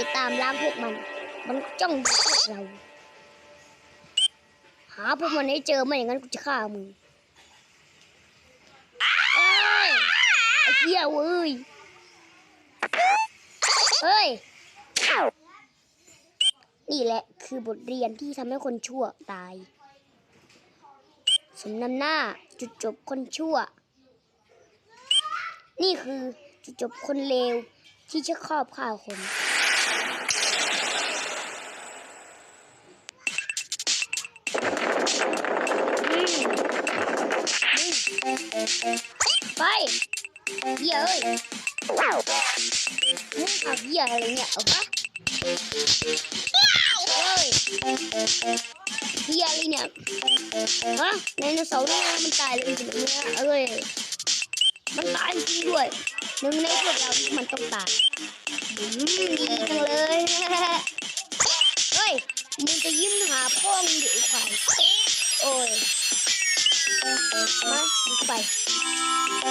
ไปตามล้างพวกมัน มันจ้องพวกเรา หาพวกมันให้เจอไม่อย่างนั้นกูจะฆ่ามึงเอ้ยไอ้เหี้ยเว้ยเฮ้ย นี่แหละคือบทเรียนที่ทำให้คนชั่วตาย สมนำหน้าจุดจบคนชั่ว นี่คือจุดจบคนเลวที่จะครอบข่าวคน อืมอืมไปเหี้ยเอ้ยมึงขับเหี้ยอะไรเมันตายเลยจริงๆเนี่ยเอ้ยมันจริงด้วยหนึ่งในพวกเราที่มันต้องตายอืมดีจังเลยเฮ้ยมึงจะยิ้มหาพ่อมึงดิไอ้ควายโอ้ยมามึงไปเ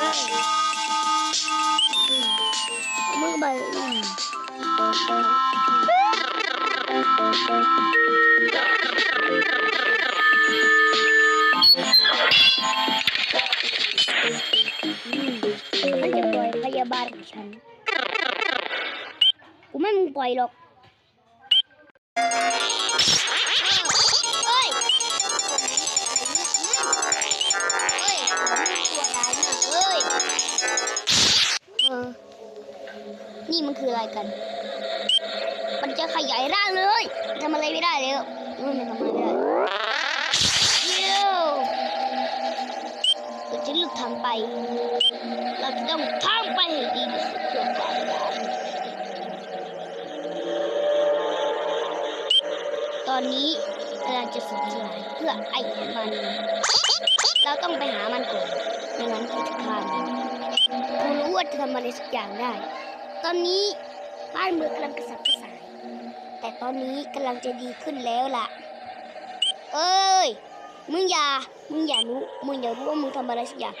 อ้ยอืมมึงไป ยพยาบาลของฉัน กูไม่มึงปล่อยหรอกเฮ้ยนี่มันคืออะไรกัน มันจะขยายร่างเลย ทำอะไรไม่ได้แล้วนู่นมันทำอะไรไม่ได้เดี๋ยวเราจะเลือกทำไป เราจะต้องทำไปให้ดีที่สุดเพื่อความรักตอนนี้เราจะสุดสลายเพื่อไอ้มัน เราต้องไปหามันก่อนไม่งั้นกูจะฆ่ามันกูรู้ว่าจะทำอะไรสักอย่างได้ ตอนนี้บ้านเมืองกำลังกระสับกระส่าย แต่ตอนนี้กำลังจะดีขึ้นแล้วล่ะ เอ้ย มึงอย่า มึงอย่ารู้ มึงอย่ารู้ว่ามึงทำอะไรสักอย่าง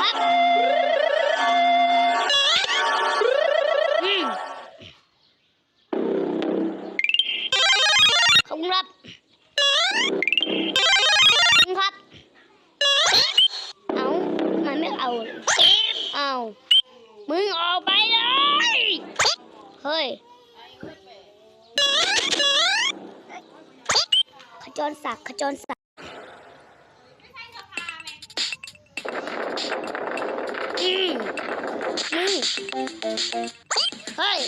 ครับอืมขอบคุณครับครับ เอามันไม่เอาเลยเอา มึงออกไปเลย เฮ้ย จรศักดิ์ขจรศักดิ์นี่ เฮ้ย